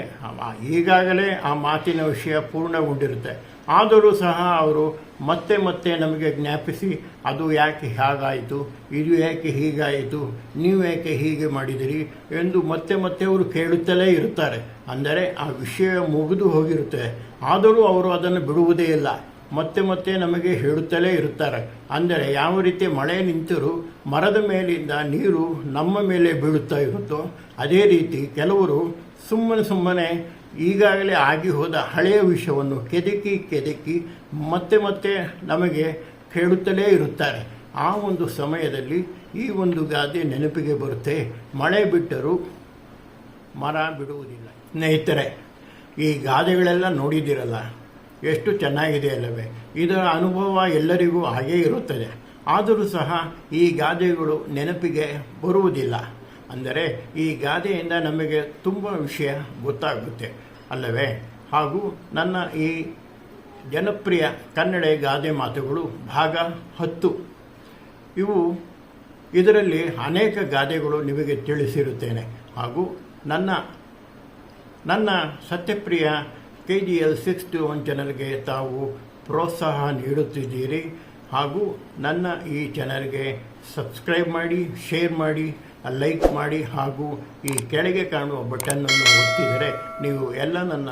ಈಗಾಗಲೇ ಆ ಮಾತಿನ ವಿಷಯ ಪೂರ್ಣಗೊಂಡಿರುತ್ತೆ. ಆದರೂ ಸಹ ಅವರು ಮತ್ತೆ ಮತ್ತೆ ನಮಗೆ ಜ್ಞಾಪಿಸಿ, ಅದು ಯಾಕೆ ಹಾಗಾಯಿತು, ಇದು ಯಾಕೆ ಹೀಗಾಯಿತು, ನೀವು ಯಾಕೆ ಹೀಗೆ ಮಾಡಿದಿರಿ ಎಂದು ಮತ್ತೆ ಮತ್ತೆ ಅವರು ಕೇಳುತ್ತಲೇ ಇರುತ್ತಾರೆ. ಅಂದರೆ ಆ ವಿಷಯ ಮುಗಿದು ಹೋಗಿರುತ್ತೆ. ಆದರೂ ಅವರು ಅದನ್ನು ಬಿಡುವುದೇ ಇಲ್ಲ. ಮತ್ತೆ ಮತ್ತೆ ನಮಗೆ ಹೇಳುತ್ತಲೇ ಇರುತ್ತಾರೆ. ಅಂದರೆ ಯಾವ ರೀತಿ ಮಳೆ ನಿಂತರೂ ಮರದ ಮೇಲಿಂದ ನೀರು ನಮ್ಮ ಮೇಲೆ ಬೀಳುತ್ತಾ ಇರುತ್ತೋ, ಅದೇ ರೀತಿ ಕೆಲವರು ಸುಮ್ಮನೆ ಸುಮ್ಮನೆ ಈಗಾಗಲೇ ಆಗಿ ಹೋದ ಹಳೆಯ ವಿಷಯವನ್ನು ಕೆದಕಿ ಕೆದಕಿ ಮತ್ತೆ ಮತ್ತೆ ನಮಗೆ ಕೇಳುತ್ತಲೇ ಇರುತ್ತಾರೆ. ಆ ಒಂದು ಸಮಯದಲ್ಲಿ ಈ ಒಂದು ಗಾದೆ ನೆನಪಿಗೆ ಬರುತ್ತೆ. ಮಳೆ ಬಿಟ್ಟರೂ ಮರ ಬಿಡುವುದಿಲ್ಲ. ಸ್ನೇಹಿತರೆ, ಈ ಗಾದೆಗಳೆಲ್ಲ ನೋಡಿದ್ದೀರಲ್ಲ? ಎಷ್ಟು ಚೆನ್ನಾಗಿದೆ ಅಲ್ಲವೇ? ಇದರ ಅನುಭವ ಎಲ್ಲರಿಗೂ ಹಾಗೇ ಇರುತ್ತದೆ. ಆದರೂ ಸಹ ಈ ಗಾದೆಗಳು ನೆನಪಿಗೆ ಬರುವುದಿಲ್ಲ. ಅಂದರೆ ಈ ಗಾದೆಯಿಂದ ನಮಗೆ ತುಂಬ ವಿಷಯ ಗೊತ್ತಾಗುತ್ತೆ ಅಲ್ಲವೇ? ಹಾಗೂ ನನ್ನ ಈ ಜನಪ್ರಿಯ ಕನ್ನಡ ಗಾದೆ ಮಾತುಗಳು ಭಾಗ ಹತ್ತು. ಇವು ಇದರಲ್ಲಿ ಅನೇಕ ಗಾದೆಗಳು ನಿಮಗೆ ತಿಳಿಸಿರುತ್ತೇನೆ. ಹಾಗೂ ನನ್ನ ನನ್ನ Satyapriya K G L six two one ಚಾನಲ್ಗೆ ತಾವು ಪ್ರೋತ್ಸಾಹ ನೀಡುತ್ತಿದ್ದೀರಿ. ಹಾಗೂ ನನ್ನ ಈ ಚಾನಲ್ಗೆ ಸಬ್ಸ್ಕ್ರೈಬ್ ಮಾಡಿ, ಶೇರ್ ಮಾಡಿ ಲೈಕ್ ಮಾಡಿ ಹಾಗೂ ಈ ಕೆಳಗೆ ಕಾಣುವ ಬಟನ್ನನ್ನು ಒತ್ತಿದರೆ ನೀವು ಎಲ್ಲ ನನ್ನ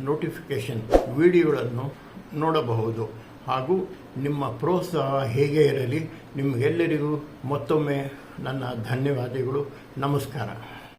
ನೋಟಿಫಿಕೇಷನ್ ವಿಡಿಯೋಗಳನ್ನು ನೋಡಬಹುದು. ಹಾಗೂ ನಿಮ್ಮ ಪ್ರೋತ್ಸಾಹ ಹೇಗೆ ಇರಲಿ ನಿಮಗೆಲ್ಲರಿಗೂ ಮತ್ತೊಮ್ಮೆ ನನ್ನ ಧನ್ಯವಾದಗಳು. ನಮಸ್ಕಾರ.